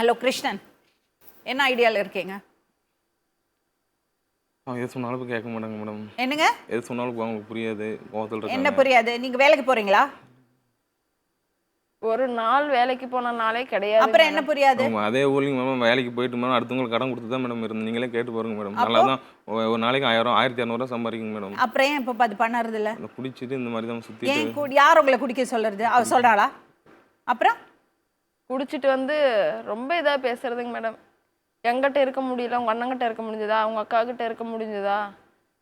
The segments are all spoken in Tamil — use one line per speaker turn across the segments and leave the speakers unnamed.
ஹலோ கிருஷ்ணன் என்ன ஐடியாவில் இருக்கீங்க?
எது சொன்னாலும் கேட்க மாட்டாங்க மேடம்
என்னங்க?
எது சொன்னாலும் அவங்களுக்கு புரியாது கோவத்தில்
என்ன புரியாது? நீங்க வேலைக்கு போறீங்களா?
ஒரு நாள் வேலைக்கு போன நாளே கிடையாது
அப்புறம் என்ன புரியாது?
அதே ஊர்லேயும் மேடம் வேலைக்கு போயிட்டு மேடம் அடுத்தவங்களுக்கு கடன் கொடுத்து தான் மேடம் இருந்து நீங்களே கேட்டு பாருங்க மேடம். நல்லா தான் ஒரு நாளைக்கு ஆயிரம் ஆயிரத்தி இரநூறுவா சம்பாதிக்குங்க மேடம்.
அப்புறம் ஏன் இப்போ அது பண்ணறது இல்ல
குடிச்சிட்டு இந்த மாதிரி தான்
கு- யார் உங்களை குடிக்க சொல்றது? அவ சொல்றாளா? அப்புறம்?
குடிச்சிட்டு வந்து ரொம்ப இதா பேசுறதுங்க மேடம் எங்கிட்ட இருக்க முடியல உங்க அண்ணங்கிட்ட இருக்க முடிஞ்சதா? அவங்க அக்கா கிட்ட இருக்க முடிஞ்சதா?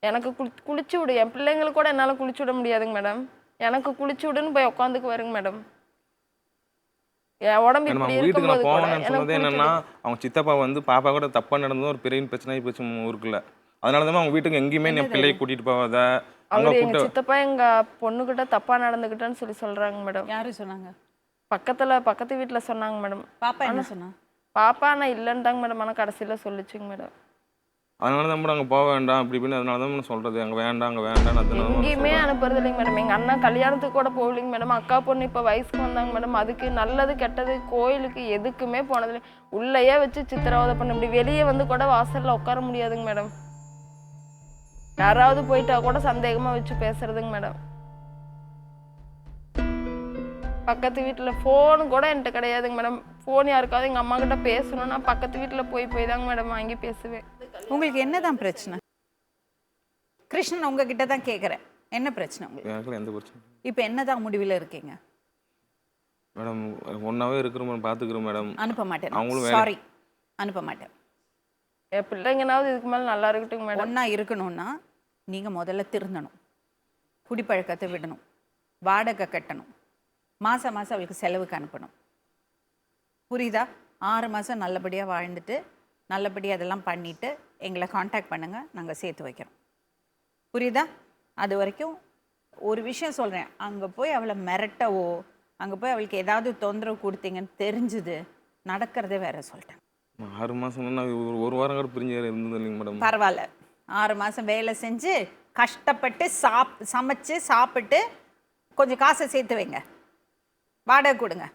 எனக்கு குளி குளிச்சு விடு. என் பிள்ளைங்களுக்கு கூட என்னால குளிச்சு விட முடியாதுங்க மேடம் எனக்கு குளிச்சு விடுன்னு போய் உட்காந்துக்கு வருங்க மேடம் என் உடம்பு இப்படி
அவங்க
இருக்கும்போது கூட
என்னன்னா அவங்க சித்தப்பா வந்து பாப்பா கூட தப்பா நடந்ததும் ஒரு பெரிய பிரச்சனை போச்சு ஊருக்குள்ள. அதனால தான் அவங்க வீட்டுக்கு எங்கேயுமே என் பிள்ளையை கூட்டிட்டு
எங்க
கூட்ட
சித்தப்பா எங்க பொண்ணுகிட்ட தப்பா நடந்துக்கிட்டேன்னு சொல்லி சொல்றாங்க மேடம்
யாரு சொன்னாங்க?
பக்கத்துல பக்கத்து வீட்டுல சொன்னாங்க மேடம்.
பாப்பா என்ன சொன்னா?
பாப்பா நான் இல்லைன்ட்டாங்க மேடம். ஆனா கடைசியில சொல்லிச்சுங்க மேடம்.
அதனால தான் மேடம் அங்க போக வேண்டாம். அப்படி இப்படின்னு அதனால தான் சொல்றது. அங்க வேண்டாம் அங்க வேண்டாம்
எங்கேயுமே. அனுப்புறது இல்லைங்க மேடம். எங்க அண்ணா கல்யாணத்துக்கு கூட போகலைங்க மேடம். அக்கா பொண்ணு இப்ப வயசுக்கு வந்தாங்க மேடம். அதுக்கு நல்லது கெட்டது கோயிலுக்கு எதுக்குமே போனதில்லை உள்ளேயே வச்சு சித்திரவதை பண்ண முடியும். வெளியே வந்து கூட வாசல்ல உட்கார முடியாதுங்க மேடம். யாராவது போயிட்டா கூட சந்தேகமா வச்சு பேசுறதுங்க மேடம். பக்கத்து வீட்டுல ஃபோன் கூட என்கிட்ட கிடையாதுங்க மேடம் ஃபோன் யாருக்காவது எங்க அம்மா கிட்ட பேசணும்னா பக்கத்து வீட்டுல போய் போய் தாங்க மேடம் வாங்கி பேசுவேன்.
உங்களுக்கு என்னதான் பிரச்சனை? கிருஷ்ணன் உங்ககிட்ட தான் கேக்குறேன். என்ன பிரச்சனை உங்களுக்கு?
எனக்கு எந்த பிரச்சனை
இப்போ என்னதான் முடிவில் இருக்கீங்க?
மேடம் ஒன்னாவே இருக்கிறோம் மேடம் பாத்துக்கிறோம் மேடம்
அனுப்ப மாட்டேன்.
அவங்களும்
சாரி அனுப்ப மாட்டேன்.
என் பிள்ளைங்கனாவது இதுக்கு மேல நல்லா இருக்கட்டும் மேடம்
ஒன்றா இருக்கணும்னா நீங்கள் முதல்ல திருந்தணும். குடிப்பழக்கத்தை விடணும். வாடகை கட்டணும். மாதம் மாதம் அவளுக்கு செலவுக்கு அனுப்பணும். புரியுதா? ஆறு மாதம் நல்லபடியாக வாழ்ந்துட்டு நல்லபடியாக அதெல்லாம் பண்ணிவிட்டு எங்களை காண்டாக்ட் பண்ணுங்கள் நாங்கள் சேர்த்து வைக்கிறோம். புரியுதா? அது வரைக்கும் ஒரு விஷயம் சொல்கிறேன் அங்கே போய் அவளை மிரட்டவோ அங்கே போய் அவளுக்கு ஏதாவது தொந்தரவு கொடுத்தீங்கன்னு தெரிஞ்சுது நடக்கிறதே வேற சொல்லிட்டேன்.
ஆறு ஒரு ஒரு வாரம் கூட பிரிஞ்சு இருந்தது இல்லைங்க மேடம்.
பரவாயில்ல. ஆறு மாதம் வேலை செஞ்சு கஷ்டப்பட்டு சாப் சமைச்சு சாப்பிட்டு கொஞ்சம் காசை சேர்த்து வைங்க. வாடகை கொடுங்க.